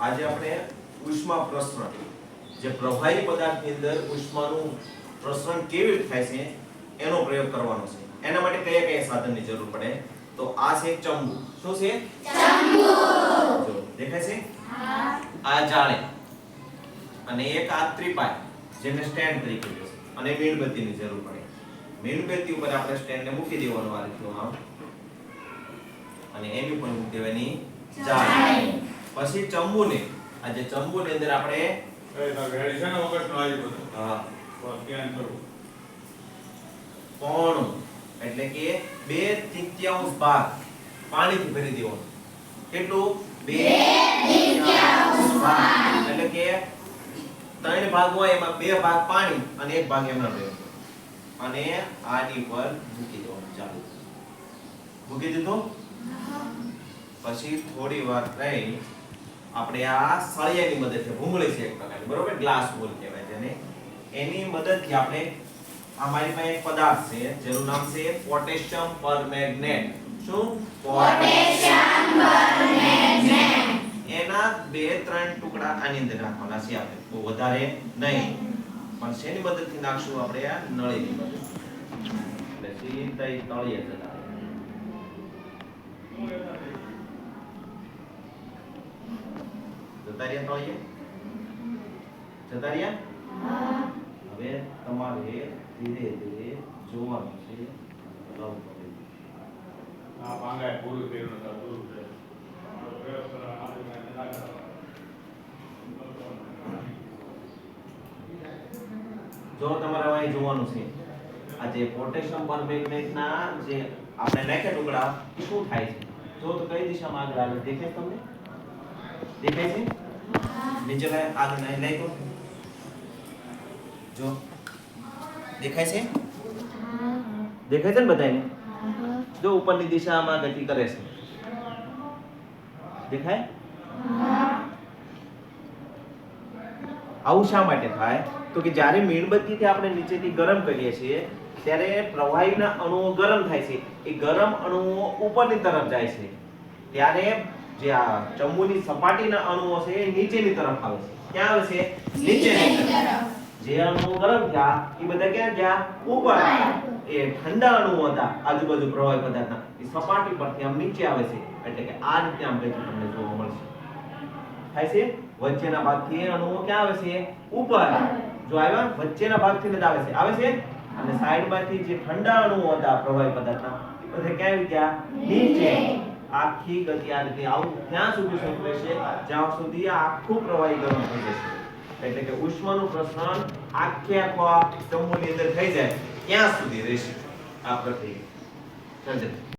આજે આપણે ઉષ્મા પ્રસરણ જે પ્રવાહી પદાર્થની અંદર ઉષ્માનું પ્રસરણ કેવી રીતે થાય છે એનો પ્રયોગ કરવાનો છે. એના માટે કયા કયા સાધનની જરૂર પડે? તો આ છે ચંબુ. શું છે? જો દેખાય છે? આ જાળે અને એક આ ત્રિપાય જેને સ્ટેન્ડ તરીકે છે. અને મીણબત્તીની જરૂર પડે. મીણબત્તી ઉપર આપણે સ્ટેન્ડને મૂકી દેવાનું આ રીતનું આમ. અને એની ઉપર મૂકી દેવાની જાળી પછી ચંબુને. આ જે ચંબુની અંદર આપણે એ તો રેડી છે ને વખતનું આવી બધું. હા, બસ ધ્યાન કરવું. પોણું એટલે કે બે તૃતીયાંશ ભાગ. પાણીથી ભરી દેવાનું. કેટલું? બે તૃતીયાંશ ભાગ. એટલે કે ત્રણ ભાગ હોય એમાં બે ભાગ પાણી અને એક ભાગ એમના રહેવાનો અને આની પર મૂકી દેવાનું ચાલુ. મૂકી દીધું? પછી થોડી વાર રહી. આપણે આ સળિયાની મદદથી ભૂંગળી છે એક પ્રકારની બરોબર? ગ્લાસ બોલ કહેવાય જેને. એની મદદથી આપણે આ મારી પાસે એક પદાર્થ છે જેનું નામ છે પોટેશિયમ પરમેંગનેટ. શું? Potassium permanganate. એના બે ત્રણ ટુકડા આની અંદર નાખવાના છે આપણે. બહુ વધારે નહીં. પણ શેની મદદથી નાખશું આપણે આ નળીની મદદથી? એટલે સીધા તળિયે જતા રહે. જતા રહ્યા તળિયે જતા રહ્યા હવે તમારે ધીરે ધીરે જોવાનું છે. લવ આ પાંગાય પૂરું થયું નતા પૂરું. જો તમારે અહીં જોવાનું છે આ જે પોટેશિયમ પરમેંગનેટના જે આપણે નાખ્યા ટુકડા શું થાય છે? જો તો કઈ દિશામાં આગળ આવે? દેખે તમને? દેખાય છે? નીચે લાય આગળ નહીં જો. દેખાય છે? દેખાય છે ને બધાને જો ઉપરની દિશામાં ગતિ કરે છે. દેખાય? આવું શા માટે થાય? તો કે જ્યારે મીણબત્તીથી આપણે નીચેથી ગરમ કરીએ છીએ, ત્યારે પ્રવાહીના અણુઓ ગરમ થાય છે. એ ગરમ અણુઓ ઉપરની તરફ જાય છે. ત્યારે જે આ ચંબુની સપાટીના અણુઓ છે એ નીચેની તરફ આવે છે. ક્યાં આવે છે? નીચેની તરફ. જે અણુઓ ગરમ થયા એ બધા ક્યાં ગયા ઉપર એ ઠંડા અણુઓ હતા આજુબાજુ પ્રવાહી પદાર્થના. એ સપાટી પરથી આમ નીચે આવે છે. એટલે કે આ રીતે આમ ગતિ તમને જોવા મળશે. થાય છે? વચ્ચેના ભાગથી એ અણુઓ ક્યાં આવે છે? ઉપર. જો આવ્યા વચ્ચેના ભાગથી જ આવે છે. આવે છે? અને સાઈડમાંથી જે ઠંડા અણુઓ હતા પ્રવાહી પદાર્થના એ બધા ક્યાં આવી ગયા? નીચે. આખી ગતિ આ રીતે આવું ત્યાં સુધી શરૂ છે, જ્યાં સુધી આખું પ્રવાહી ગરમ થઈ જશે. એટલે કે ઉષ્માનું પ્રસરણ આખે આખો આ ચંબુની અંદર થઈ જાય, ત્યાં સુધી રહેશે આ પ્રક્રિયા. સમજે